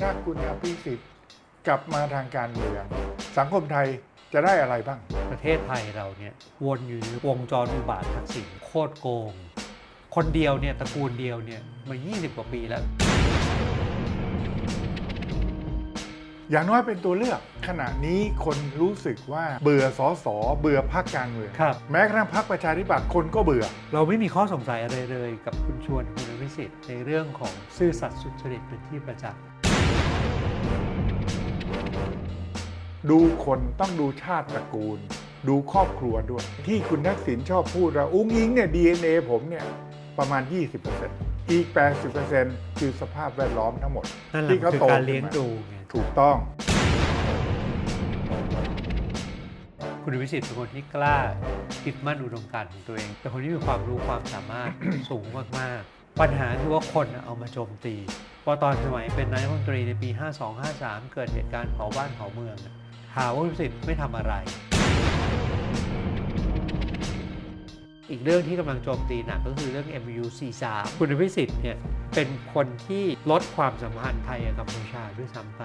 ถ้าคุณอภิสิทธิ์กลับมาทางการเมือง สังคมไทยจะได้อะไรบ้าง ประเทศไทยเราเนี่ยวนอยู่ในวงจรอุบาททักษิณโคตรโกง คนเดียวเนี่ยตระกูลเดียวเนี่ยมา 20 กว่าปีแล้ว อย่างน้อยเป็นตัวเลือก ขณะนี้คนรู้สึกว่าเบื่อสอสอเบื่อพักการเมืองครับ แม้กระทั่งพักประชาธิปัตย์คนก็เบื่อ เราไม่มีข้อสงสัยอะไรเลยกับคุณชวนคุณอภิสิทธิ์ในเรื่องของซื่อสัตย์สุจริตเป็นที่ประจักษ์ ดูคนต้องดูชาติตระกูล ดูครอบครัวด้วย ที่คุณทักษิณชอบพูดว่าอุ้งอิงเนี่ย DNA ผมเนี่ย ประมาณ 20%อีก 80%คือสภาพแวดล้อมทั้งหมดนั่นแหละที่เขาคือโตการขึ้นมาเลี้ยงดูไงถูกต้อง คุณอภิสิทธิ์เป็นคนที่กล้าคิดมั่นอุดมการณ์ของตัวเองเป็นคนที่มีความรู้ความสามารถสูงมากๆ ปัญหาคือว่าคนเอามาโจมตีพอตอนสมัยเป็นนายกรัฐมนตรีในปี 52-53 เกิดเหตุการณ์เผาบ้านเผาเมืองอะ หาว่าวิสิทธิ์ไม่ทำอะไร อีกเรื่องที่กำลังโจมตีหนักก็คือเรื่อง MU 43 คุณวิสิทธิ์เนี่ยเป็นคนที่ลดความสัมพันธ์ไทยกับกัมพูชาด้วยซ้ำไป